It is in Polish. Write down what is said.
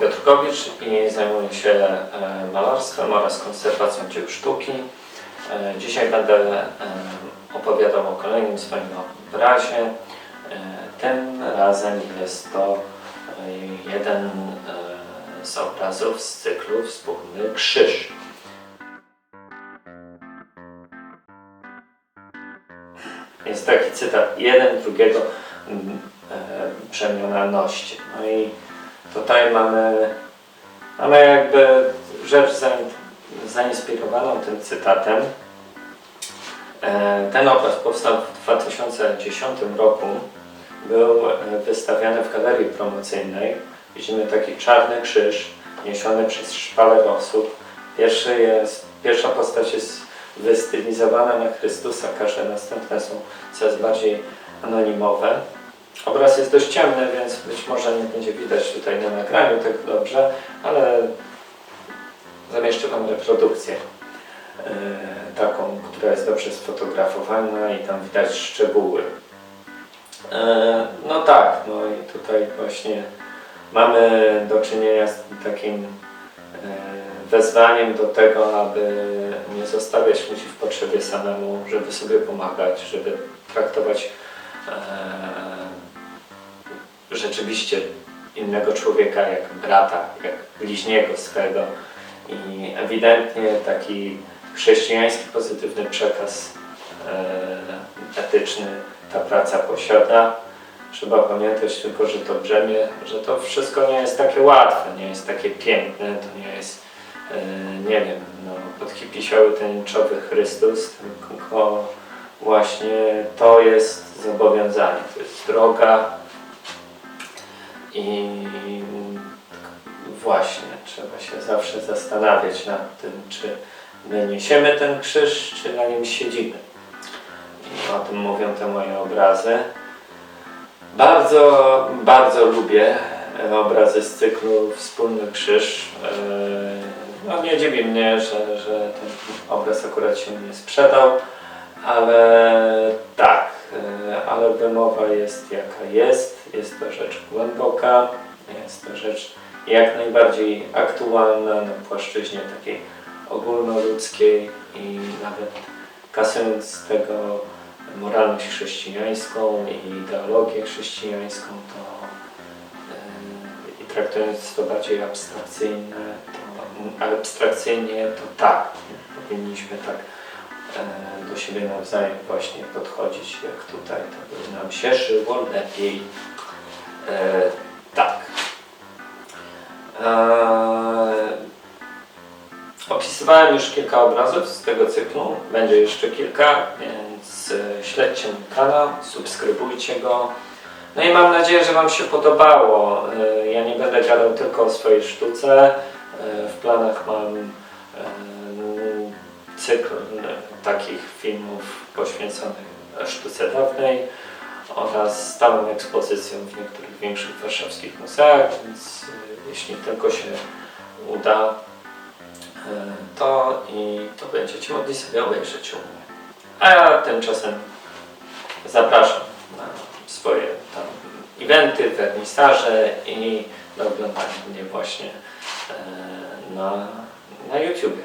Rutkowicz i zajmuję się e, malarstwem oraz konserwacją dzieł sztuki. E, Dzisiaj będę e, opowiadał o kolejnym swoim obrazie. Tym razem jest to jeden z obrazów z cyklu Wspólny Krzyż. Jest taki cytat, jeden drugiego przemianalności. No i tutaj mamy, mamy jakby rzecz zain- zainspirowaną tym cytatem. E, Ten obraz powstał w 2010 roku. Był e, wystawiany w galerii promocyjnej. Widzimy taki czarny krzyż niesiony przez szpaler osób. Pierwszy jest, pierwsza postać jest wystylizowana na Chrystusa, każde następne są coraz bardziej anonimowe. Obraz jest dość ciemny, więc być może nie będzie widać tutaj na nagraniu tak dobrze, ale zamieszczę Wam reprodukcję e, taką, która jest dobrze sfotografowana i tam widać szczegóły. E, No tak, no i tutaj właśnie mamy do czynienia z takim e, wezwaniem do tego, aby nie zostawiać ludzi w potrzebie samemu, żeby sobie pomagać, żeby traktować rzeczywiście innego człowieka jak brata, jak bliźniego swego i ewidentnie taki chrześcijański pozytywny przekaz e, etyczny ta praca posiada. Trzeba pamiętać tylko, że to brzemię, że to wszystko nie jest takie łatwe, nie jest takie piękne, to nie jest, e, nie wiem, no, pod hipisioły tęczowy Chrystus, tylko właśnie to jest zobowiązanie, to jest droga i właśnie trzeba się zawsze zastanawiać nad tym, czy my niesiemy ten krzyż, czy na nim siedzimy. I o tym mówią te moje obrazy. Bardzo, bardzo lubię e, obrazy z cyklu Wspólny Krzyż. E, No nie dziwi mnie, że, że ten obraz akurat się nie sprzedał, ale tak, ale wymowa jest jaka jest. Jest to rzecz głęboka, jest to rzecz jak najbardziej aktualna na płaszczyźnie takiej ogólnoludzkiej i nawet kasując z tego moralność chrześcijańską i ideologię chrześcijańską, to i traktując to bardziej abstrakcyjne, to, abstrakcyjnie, to tak, powinniśmy tak yy, do siebie nawzajem właśnie podchodzić, jak tutaj, to by nam się żyło lepiej. Yy, tak. Eee, Opisywałem już kilka obrazów z tego cyklu, będzie jeszcze kilka, więc e, śledźcie mój kanał, subskrybujcie go. No i mam nadzieję, że Wam się podobało. E, Ja nie będę gadał tylko o swojej sztuce. E, W planach mam e, cykl e, takich filmów poświęconych sztuce dawnej oraz stałą ekspozycją w niektórych większych warszawskich muzeach, więc e, jeśli tylko się uda, E, to i to będziecie mogli sobie obejrzeć u mnie. A ja tymczasem zapraszam na swoje tam eventy, wernisaże i do oglądania mnie właśnie na, na YouTubie.